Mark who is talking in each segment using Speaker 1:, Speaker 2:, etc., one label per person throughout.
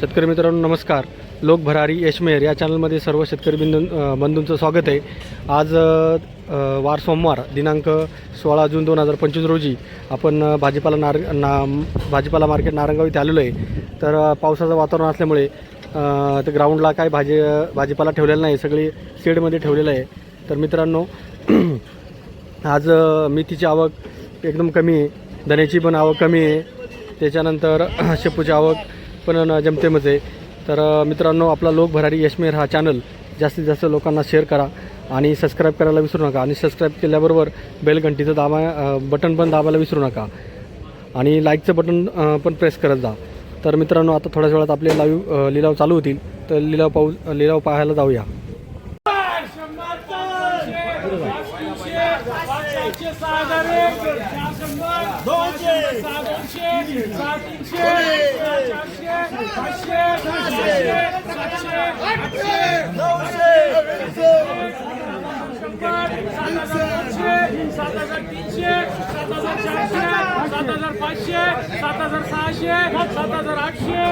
Speaker 1: शेतकरी मित्रांनो नमस्कार. लोक भरारी यशमेर या चॅनलमध्ये सर्व शेतकरी बिंदू बंधूंचं स्वागत आहे. आज वार सोमवार दिनांक सोळा जून दोन हजार पंचवीस रोजी आपण भाजीपाला नार ना भाजीपाला मार्केट नारंगाव इथे आलेलो आहे. तर पावसाचं वातावरण असल्यामुळे ते ग्राउंडला काय भाजी भाजीपाला ठेवलेला नाही सगळी शेडमध्ये ठेवलेलं आहे. तर मित्रांनो आज मेथीची आवक एकदम कमी आहे. धण्याची पण आवक कमी आहे. त्याच्यानंतर शेपूची आवक पण न- जमतेमच आहे तर मित्रांनो आपला लोक भरारी यशमेर हा चॅनल जास्तीत जास्त लोकांना शेअर करा आणि सबस्क्राईब करायला विसरू नका. आणि सबस्क्राईब केल्याबरोबर बेलघंटीचं दाबा बटन पण दाबायला विसरू नका. आणि लाईकचं बटन पण प्रेस करत जा. तर मित्रांनो आता थोड्याच वेळात आपले लाईव्ह लिलाव चालू होतील. तर लिलाव पाहू लिलाव पाहायला जाऊया.
Speaker 2: Dojcie Sadarek, Dojcie Sadarek, Sadarek, सात हजार पाचशे सात हजार सहाशे सात हजार आठशे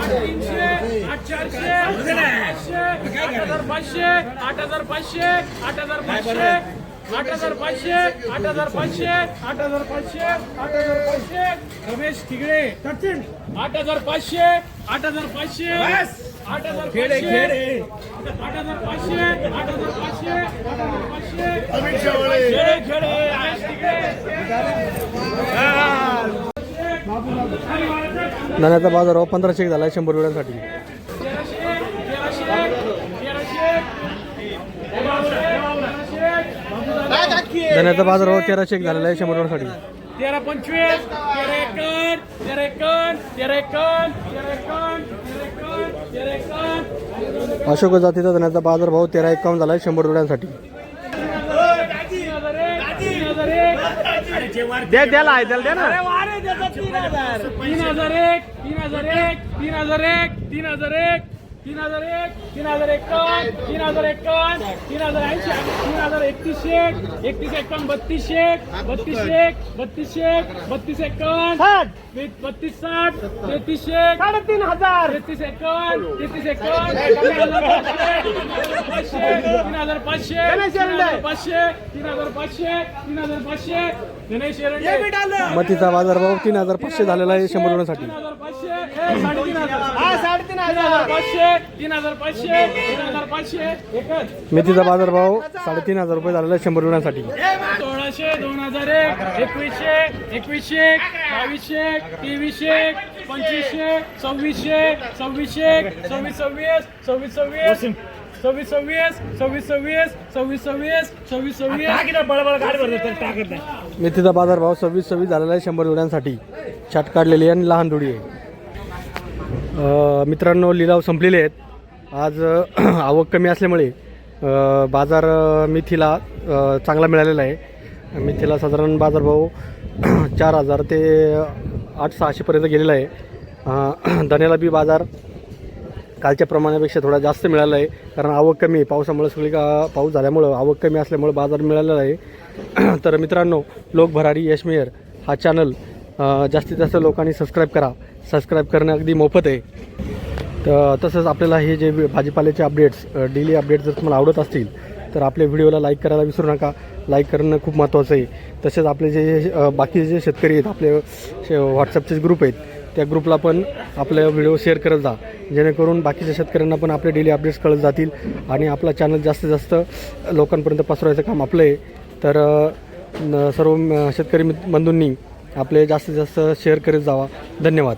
Speaker 2: आठशे आठ चारशे आठशे हजार पाचशे आठ हजार पाचशे आठ हजार पाचशे आठ हजार पाचशे आठ हजार पाचशे आठ हजार पाचशे आठ हजार पाचशे रमेश तिगडे आठ हजार पाचशे आठ हजार पाचशे आठ हजार पाचशे आठ हजार पाचशे आठ हजार पाचशे आठ हजार पाचशे खेळे खेळे रमेश
Speaker 1: धण्याचा बाजार भाव पंधराशे झाला आहे शंभर वेळांसाठी धन्याचा बाजार भाव तेराशे एक झालेला आहे शंभर रोडसाठी
Speaker 2: तेरा पंचवीस
Speaker 1: अशोक जातीचा धन्याचा बाजार भाव तेरा एक्कावन्न झाला आहे शंभर रुपयांसाठी द्याला आहे द्या ना.
Speaker 2: तीन हजार एक तीन हजार एक तीन हजार एक तीन हजार एक. तीन हजार एक तीन हजार एकावन्न तीन हजार एकावन्न तीन हजार ऐंशी तीन हजार एकतीसशे एकतीस एकावन्न बत्तीसशे बत्तीसशे बत्तीसशे बत्तीस एकावन्न बत्तीस साठ तेहतीसशे साडेतीन हजार तेहतीस एकावन्न तेहतीस एकावन्न तीन हजार पाचशे तीन हजार पाचशे तीन हजार पाचशे तीन हजार पाचशे तीन हजार पाचशे गणेश एरंडे
Speaker 1: मतीचा बाजार भाव तीन हजार पाचशे झालेला आहे शंभर
Speaker 2: तीन हजार पाचशे साडेतीन हजार
Speaker 1: मेथीचा बाजार भाव साडेतीन हजार रुपये झालेला आहे शंभर वेळांसाठी
Speaker 2: सोळाशे दोन हजार एक एकवीसशे एकवीसशे बावीसशे तेवीसशे पंचवीसशे सव्वीसशे सव्वीसशे सव्वीस सव्वीस सव्वीस सव्वीस सव्वीस सव्वीस सव्वीस सव्वीस सव्वीस सव्वीस सव्वीस सव्वीस
Speaker 1: मेथीचा बाजार भाव सव्वीस सव्वीस झालेला आहे शंभर वेळांसाठी छाट काढलेली आहे आणि लहान दोडी आहे मित्रांनो लिलाव संपलेले आहेत. आज आवक कमी असल्यामुळे बाजार मेथीला चांगला मिळालेला आहे. मेथीला साधारण बाजारभाव चार हजार ते आठ सहाशेपर्यंत गेलेला आहे. अ, धण्याला बी बाजार कालच्या प्रमाणापेक्षा थोडा जास्त मिळाला आहे. कारण आवक कमी आहे. पावसामुळे सगळी का पाऊस झाल्यामुळं आवक कमी असल्यामुळं बाजार मिळालेला आहे. तर मित्रांनो लोक भरारी यशमेर हा चॅनल जास्तीत जास्त लोकांनी सबस्क्राईब करा. सबस्क्राईब करणं अगदी मोफत आहे. तर तसंच आपल्याला हे जे भाजीपाल्याचे अपडेट्स डेली अपडेट्स जर तुम्हाला आवडत असतील तर आपल्या व्हिडिओला लाईक करायला विसरू नका. लाईक करणं खूप महत्त्वाचं आहे. तसेच आपले जे बाकीचे जे शेतकरी आहेत आपले शे- व्हॉट्सअपचे ग्रुप आहेत त्या ग्रुपला पण आपले व्हिडिओ शेअर करत जा. जेणेकरून बाकीच्या शेतकऱ्यांना पण आपले डेली अपडेट्स कळत जातील आणि आपला चॅनल जास्तीत जास्त लोकांपर्यंत पसरवायचं काम आपलं आहे. तर न- सर्व शेतकरी बंधूंनी आपले जास्तीत जास्त शेअर करत जावा. धन्यवाद.